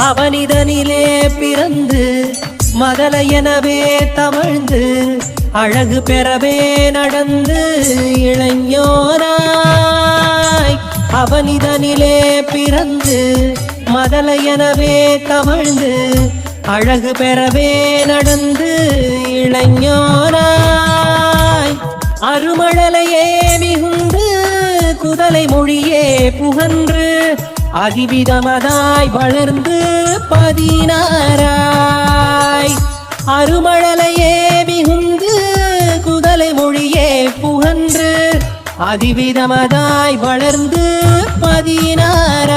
அவனிதனிலே பிறந்து மதல எனவே தவழ்ந்து அழகு பெறவே நடந்து இளைஞராய் அவனிதனிலே பிறந்து மதல எனவே தவழ்ந்து அழகு பெறவே நடந்து இளைஞராய் அருமழலையே மிகுந்து குதலை மொழியே புகன்று அதிவிதமதாய் வளர்ந்து பதினாராய் அருமழலையே மிகுந்து குதலை மொழியே புகன்று அதிவிதமதாய் வளர்ந்து பதினாராய்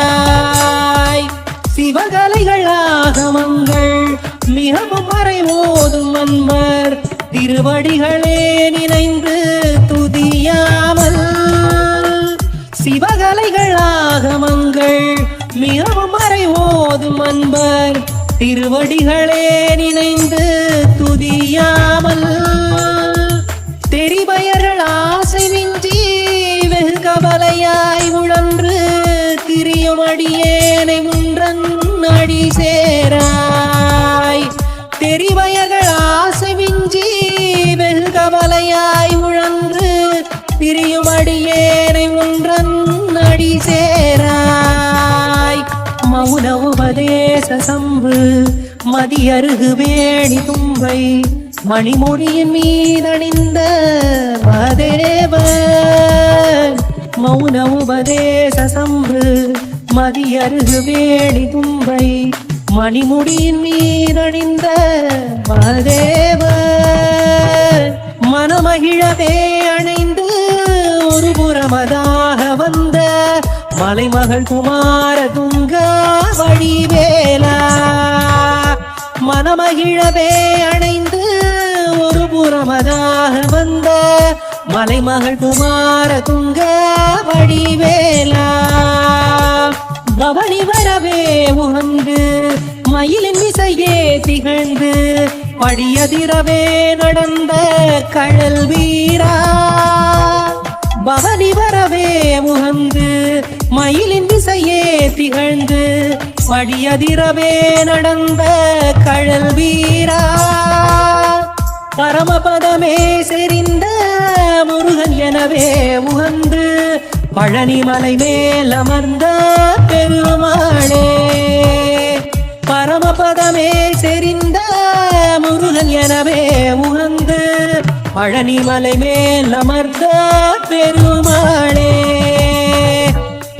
சிவகலைகள் ஆகமங்கள் மிகவும் மறை மோதும் அன்பர் திருவடிகளே நினைந்து சிவகலைகள் ஆகமங்கள் மிகவும் மறை ஓதும் அன்பர். திருவடிகளே நினைந்து துதியாமல். தெரிபயர்கள் ஆசை மிஞ்சி வெகு கவலையாய் உழன்று திரியும் அடியேனை உன்றன் அடி சேராய். தெரிவயர்கள் ஆசை மிஞ்சி வெகு கவலையாய் உழன்று திரியும் சேராய் மௌன உபதேச சம்பு மதியருகு வேணி தும்பை. மணிமொழியின் மீதணிந்த மதேவன் மௌன உபதேச சம்பு மதியருகு வேணி தும்பை. மணிமுடியின் மீதணிந்த மதேவன் மனமகிழவே அணைந்து ஒரு புறமதாக மலைமகள் குமார துங்கா வழிவேலா மனமகிழவே அணைந்து ஒரு புறமதாக வந்த மலைமகள் குமார துங்கா வழிவேலா பவனி வரவே உகந்து மயிலின் விசையே திகழ்ந்து படியதிரவே நடந்த கடல் வீரா. திகழ்ந்து படியதிரவே நடந்த கழல் வீரா. பரமபதமே செறிந்த முருகன் எனவே உகந்து பழனிமலை மேல் அமர்ந்த பெருமாளே. பரமபதமே செறிந்த முருகன் எனவே உகந்து பழனிமலை மேல் அமர்ந்த பெருமாளே.